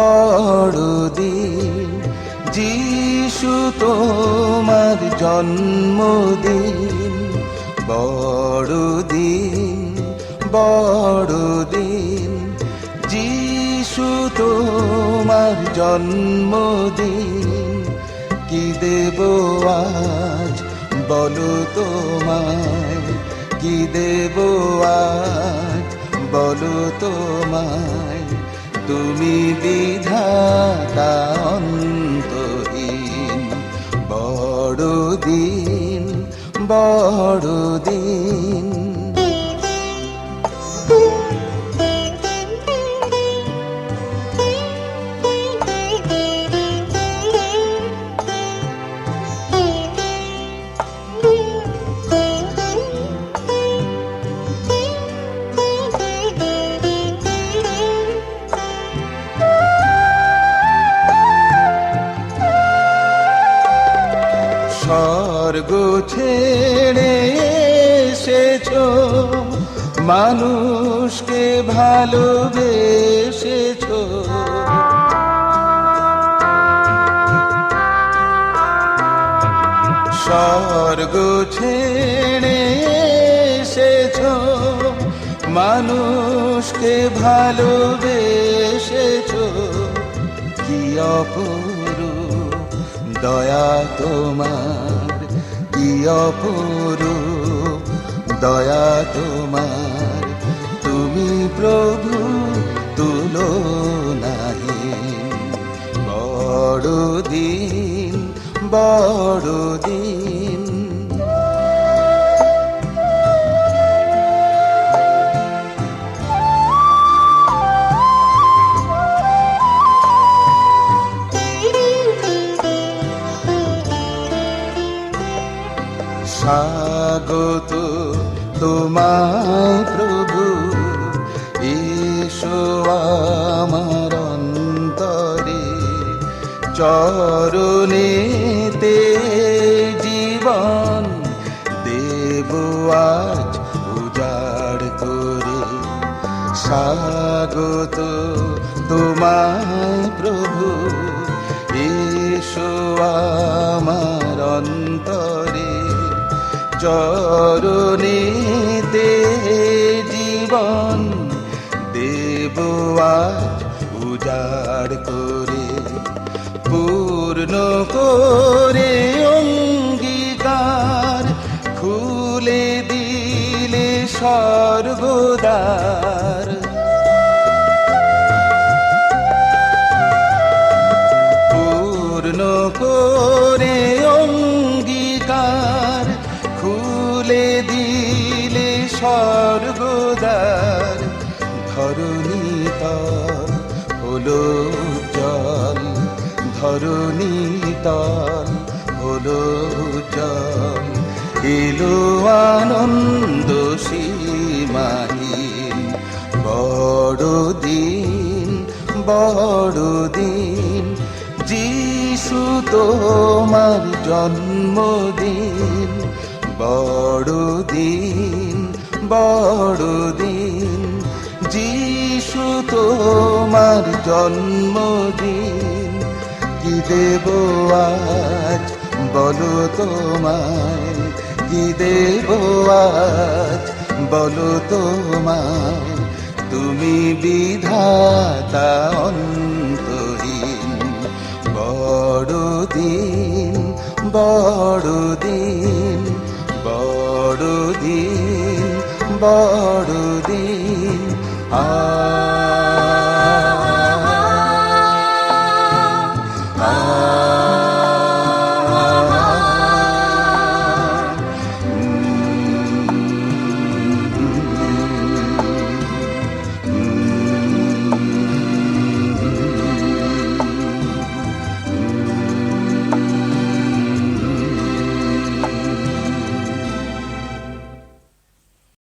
দিন বড় দিন যিশু তোমার জন্মদিন। বড় দিন বড় দিন যিশু তোমার জন্মদিন। কি দেব আজ বলো তোমায়, কি দেব আজ বলো তোমায়। তুমি বিধাতা অন্তহীন। বড় দিন স্বর্গ ছেড়ে এসেছ। মানুষকে ভালোবেসেছো। স্বর্গ ছেড়ে এসেছ। মানুষকে ভালোবেসেছো। কি অপরূপ দয়া তোমার কি অপরূপ দয়া তোমার। তুমি প্রভু তুলো নাহি। বড় দিন স্বাগত তোমায় প্রভু। এসো আমার অন্তরে। চরণেতে জীবন দেব আজ উজাড় করে। স্বাগত তোমায় প্রভু। এসো আমার অন্তরে। চরণেতে জীবন দেব আজ উজাড় করে পূর্ণ করে অঙ্গীকার খুলে দিলে স্বর্গদ্বার খুলে দিলে স্বর্গদ্বার ধরণী তল হলো জল ধরণী তল হলো জল। এলো আনন্দ সীমাহীন বড় দিন বড় দিন যিশু তোমার জন্মদিন বড় দিন যিশু তোমার জন্মদিন। কি দেব আজ? বলো তোমায়। কি দেব আজ? বলো তোমায়। তুমি বিধাতা অন্তহীন। বড় দিন বড় দিন বড় দিন বড় দিন আ